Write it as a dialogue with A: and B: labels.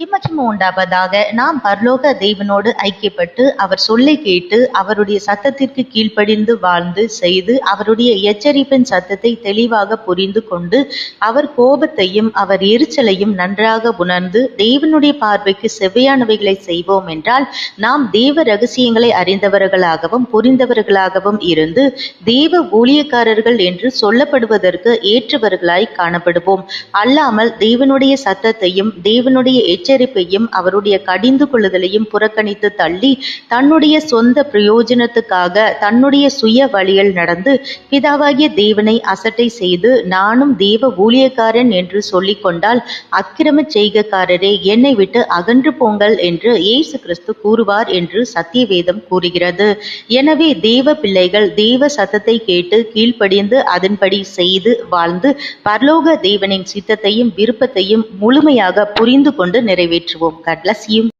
A: கிமச்சும் உண்டாவதாக நாம் பரலோக தேவனோடு ஐக்கியப்பட்டு அவர் சொல்லை கேட்டு அவருடைய சத்தத்திற்கு கீழ்ப்படிந்து வாழ்ந்து செய்து அவருடைய எச்சரிப்பின் சத்தத்தை தெளிவாக புரிந்து கொண்டு அவர் கோபத்தையும் அவர் எரிச்சலையும் நன்றாக உணர்ந்து தேவனுடைய பார்வைக்கு செவ்வையானவைகளை செய்வோம் என்றால் நாம் தேவ ரகசியங்களை அறிந்தவர்களாகவும் புரிந்தவர்களாகவும் இருந்து தேவ ஊழியக்காரர்கள் என்று சொல்லப்படுவதற்கு ஏற்றவர்களாய் காணப்படுவோம். அல்லாமல் தேவனுடைய சத்தத்தையும் தேவனுடைய எச்சரிப்பையும் அவருடைய கடிந்து கொள்ளுதலையும் புறக்கணித்து தள்ளி தன்னுடைய சொந்த பிரயோஜனத்துக்காக தன்னுடைய சுய வழியில் நடந்து பிதாவாகிய தேவனை அசட்டை செய்து நானும் தேவ ஊழியக்காரன் என்று சொல்லிக் கொண்டால் அக்கிரம செய்கக்காரரே என்னை விட்டு அகன்று போங்கள் என்று இயேசு கிறிஸ்து கூறுவார் என்று சத்தியவேதம் கூறுகிறது. எனவே தேவ பிள்ளைகள் தேவ சத்தத்தை கேட்டு கீழ்ப்படிந்து அதன்படி செய்து வாழ்ந்து பரலோக தேவனின் சித்தத்தையும் விருப்பத்தையும் முழுமையாக புரிந்து கொண்டு நிறைவேற்றுவோம் காட் பிளஸ் யூ